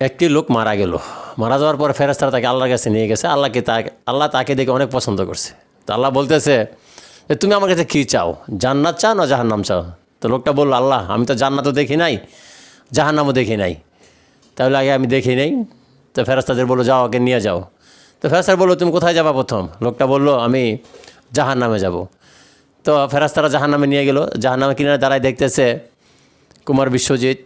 একটি লোক মারা গেল। মারা যাওয়ার পরে ফেরেস্তারা তাকে আল্লাহর কাছে নিয়ে গেছে। আল্লাহকে তাকে আল্লাহ তাকে দেখে অনেক পছন্দ করছে। তো আল্লাহ বলতেছে যে, তুমি আমার কাছে কী চাও? জান্নাত চাও না জাহান্নাম চাও? তো লোকটা বলল, আল্লাহ, আমি তো জান্নাতও দেখি নাই, জাহান্নামও দেখি নাই। তাহলে আগে আমি দেখি নাই। তো ফেরাস্তাদের বলল, যাও ওকে নিয়ে যাও। তো ফেরাস্তার বলল, তুমি কোথায় যাবা প্রথম? লোকটা বলল, আমি জাহান নামে যাব। তো ফেরাস্তারা জাহান নামে নিয়ে গেল। জাহান নামে কিনারে দাঁড়ায় দেখতেছে কুমার বিশ্বজিৎ।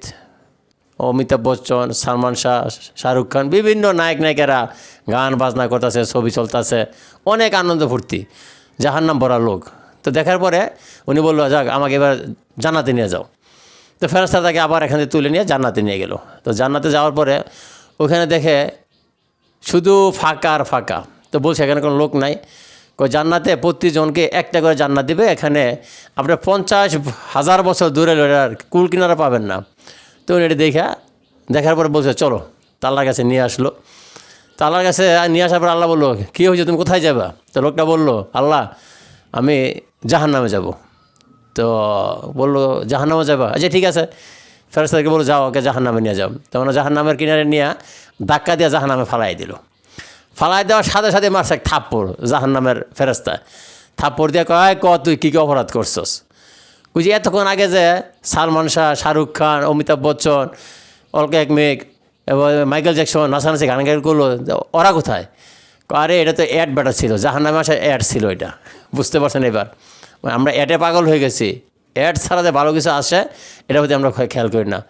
অমিতাভ বচ্চন, সালমান শাহ, শাহরুখ খান, বিভিন্ন নায়ক নায়িকারা গান বাজনা করতেছে, ছবি চলতেছে, অনেক আনন্দ ফুর্তি যাহার নাম ভরা লোক। তো দেখার পরে উনি বলল, যাক, আমাকে এবার জান্নাতে নিয়ে যাও। তো ফেরস্তা তাকে আবার এখানে তুলে নিয়ে জান্নাতে নিয়ে গেল। তো জান্নাতে যাওয়ার পরে ওখানে দেখে শুধু ফাঁকা আর ফাঁকা। তো বলছে, এখানে কোনো লোক নাই। জান্নাতে প্রতিজনকে একটা করে জান্নাত দিবে। এখানে আপনার পঞ্চাশ হাজার বছর দূরে কুল কিনারা পাবেন না। তো এটা দেখা, দেখার পরে বলছে, চলো। তাল্লার কাছে নিয়ে আসলো। তাল্লার কাছে নিয়ে আসার পর আল্লাহ বলল, কী হয়েছে? তুমি কোথায় যাবা? তো লোকটা বলল, আল্লাহ, আমি জাহান নামে যাব। তো বলল জাহান নামে যাবা? আচ্ছা ঠিক আছে। ফেরস্তাকে বলল, যাও, ওকে জাহান নামে নিয়ে যাও। তখন জাহান নামের কিনারে নিয়ে ধাক্কা দিয়ে জাহান নামে ফালাই দিল। ফালাই দেওয়ার সাথে সাথে মারছে এক থাপ্পড় জাহান নামের ফেরস্তা থাপ্পড় দিয়ে কয় ক তুই কী কী অপরাধ করছস? বুঝি এতক্ষণ আগে যে সালমান শাহ, শাহরুখ খান, অমিতাভ বচ্চন অলকা এক মেঘ এবং মাইকেল জ্যাকসন নাসা নাসি গান গান করল ওরা কোথায়? আরে এটা তো অ্যাড ব্যাটার ছিল জাহান নামে আসা অ্যাড ছিল এটা, বুঝতে পারছেন এবার? আমরা অ্যাডে পাগল হয়ে গেছি অ্যাড ছাড়া যে ভালো কিছু আসে এটা প্রতি আমরা খেয়াল করি না।